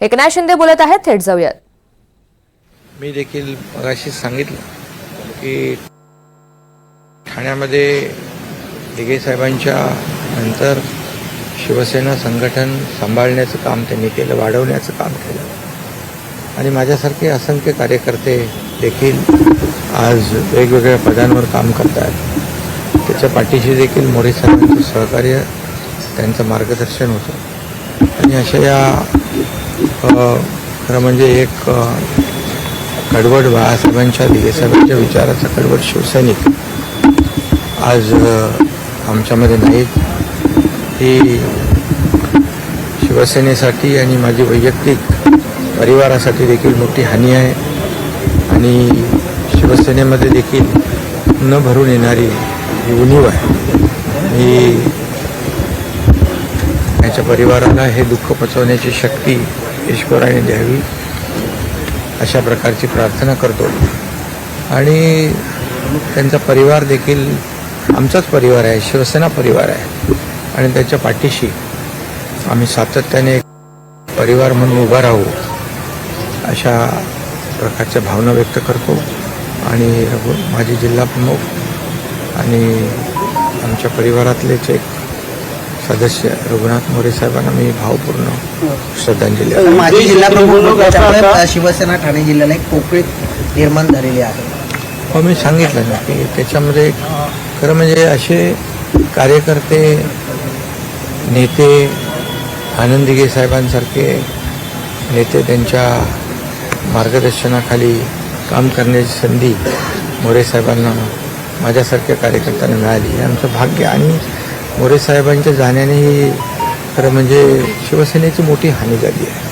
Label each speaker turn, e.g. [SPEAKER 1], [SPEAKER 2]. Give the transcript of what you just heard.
[SPEAKER 1] एकनाथ शिंदे बोलत आहेत थेट जाऊयात.
[SPEAKER 2] मी देखील मगाशी सांगितलं की ठाण्यामध्ये दिघे साहेबांच्या नंतर शिवसेना संघटन सांभाळण्याचं काम त्यांनी केलं वाढवण्याचं काम केलं. आणि माझ्यासारखे असंख्य कार्यकर्ते देखील आज वेगवेगळ्या पदांवर काम करत आहेत त्याच्या पाठीशी देखील मोरे साहेबांचं सहकार्य त्यांचं मार्गदर्शन होतं. आणि अशा या खरं म्हणजे एक कडवट बाळासाहेबांच्या दिगेसाहेबांच्या विचाराचा कडवड शिवसैनिक आज आमच्यामध्ये नाहीत ही शिवसेनेसाठी आणि माझी वैयक्तिक परिवारासाठी देखील मोठी हानी आहे आणि शिवसेनेमध्ये देखील न भरून येणारी उणीव आहे. मी त्याच्या परिवाराला हे दुःख पचवण्याची शक्ती ईश्वराने द्यावी अशा प्रकारची प्रार्थना करतो. आणि त्यांचा परिवार देखील आमचाच परिवार आहे शिवसेना परिवार आहे. आणि त्याच्या पाठीशी आम्ही सातत्याने एक परिवार म्हणून उभा राहू अशा प्रकारच्या भावना व्यक्त करतो. आणि माझे जिल्हा प्रमुख आणि आमच्या परिवारातलेच एक सदस्य रघुनाथ मोरे साहेबांना मी भावपूर्ण श्रद्धांजली अर्पण
[SPEAKER 3] माजी जिल्हा प्रमुख शिवसेना ठाणे जिल्ह्याला एक पोकळीत निर्माण झालेली आहे.
[SPEAKER 2] हो मी सांगितलं ना की त्याच्यामध्ये खरं म्हणजे असे कार्यकर्ते नेते आनंद दिघे साहेबांसारखे नेते त्यांच्या मार्गदर्शनाखाली काम करण्याची संधी मोरे साहेबांना माझ्यासारख्या कार्यकर्त्यांना मिळाली. हे आमचं भाग्य आणि मोरे साहेबांच्या जाण्याने ही खरं म्हणजे शिवसेनेची मोठी हानी झाली आहे.